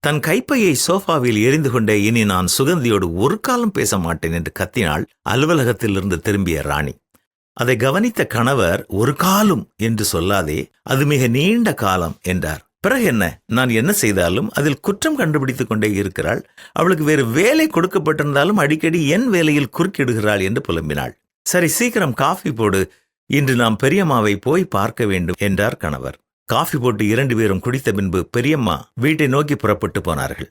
தன் கைப்பையை சோஃபாவில் எரிந்து கொண்டே இனி நான் சுகந்தியோடு ஒரு காலம் பேச மாட்டேன் என்று கத்தினாள் அலுவலகத்திலிருந்து திரும்பிய ராணி. அதை கவனித்த கணவர் ஒரு காலம் என்று சொல்லாதே அது மிக நீண்ட காலம் என்றார். பிறகு என்ன? நான் என்ன செய்தாலும் அதில் குற்றம் கண்டுபிடித்துக் கொண்டே இருக்கிறாள். அவளுக்கு வேறு வேலை கொடுக்கப்பட்டிருந்தாலும் அடிக்கடி என் வேலையில் குறுக்கிடுகிறாள் என்று புலம்பினாள். சரி சீக்கிரம் காஃபி போடு. இன்று நாம் பெரியம்மாவை போய் பார்க்க வேண்டும் என்றார் கணவர். காஃபி போட்டு இரண்டு பேரும் குடித்த பின்பு பெரியம்மா வீட்டை நோக்கி புறப்பட்டு போனார்கள்.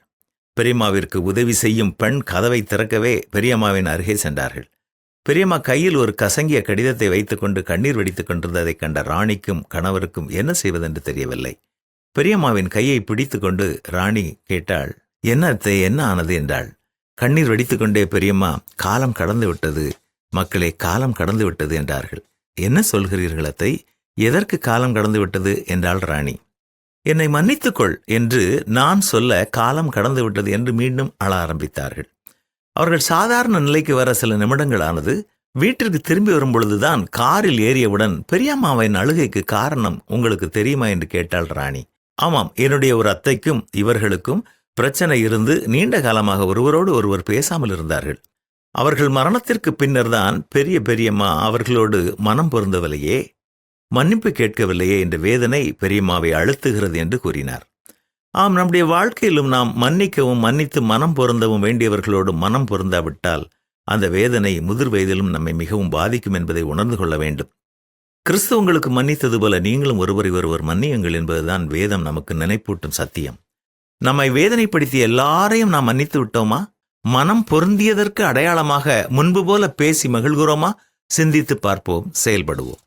பெரியம்மாவிற்கு உதவி செய்யும் பெண் கதவை திறக்கவே பெரியம்மாவின் அருகே சென்றார்கள். பெரியம்மா கையில் ஒரு கசங்கிய கடிதத்தை வைத்துக்கொண்டு கண்ணீர் வெடித்துக் கொண்டிருந்ததைக் கண்ட ராணிக்கும் கணவருக்கும் என்ன செய்வதென்று தெரியவில்லை. பெரியம்மாவின் கையை பிடித்துக்கொண்டு ராணி கேட்டாள் என்ன அத்தை என்ன ஆனது? என்றாள். கண்ணீர் வெடித்துக்கொண்டே பெரியம்மா காலம் கடந்து விட்டது. மக்களே காலம் கடந்து விட்டது என்றார்கள். என்ன சொல்கிறீர்கள் அத்தை? எதற்கு காலம் கடந்து விட்டது என்றாள் ராணி. என்னை மன்னித்துக்கொள் என்று நான் சொல்ல காலம் கடந்து விட்டது என்று மீண்டும் அழ ஆரம்பித்தார்கள். அவர்கள் சாதாரண நிலைக்கு வர சில நிமிடங்களானது வீட்டிற்கு திரும்பி வரும்பொழுதுதான் காரில் ஏறியவுடன் பெரியம்மாவின் அழுகைக்கு காரணம் உங்களுக்கு தெரியுமா? என்று கேட்டாள் ராணி. ஆமாம் என்னுடைய ஒரு அத்தைக்கும் இவர்களுக்கும் பிரச்சனை இருந்து நீண்ட காலமாக ஒருவரோடு ஒருவர் பேசாமல் இருந்தார்கள். அவர்கள் மரணத்திற்கு பின்னர்தான் பெரிய பெரியம்மா அவர்களோடு மனம் பொருந்தவில்லையே. மன்னிப்பு கேட்கவில்லையே என்ற வேதனை பெரியம்மாவை அழுத்துகிறது என்று கூறினார். ஆம் நம்முடைய வாழ்க்கையிலும் நாம் மன்னிக்கவும் மன்னித்து மனம் பொருந்தவும் வேண்டியவர்களோடு மனம் பொருந்தாவிட்டால் அந்த வேதனை முதிர் வயதிலும் நம்மை மிகவும் பாதிக்கும் என்பதை உணர்ந்து கொள்ள வேண்டும். கிறிஸ்து உங்களுக்கு மன்னித்தது போல நீங்களும் ஒருவரை ஒருவர் மன்னியுங்கள் என்பதுதான் வேதம் நமக்கு நினைப்பூட்டும் சத்தியம். நம்மை வேதனைப்படுத்திய எல்லாரையும் நாம் மன்னித்து விட்டோமா? மனம் பொருந்தியதற்கு அடையாளமாக முன்பு போல பேசி மகிழ்கிறோமா? சிந்தித்து பார்ப்போம் செயல்படுவோம்.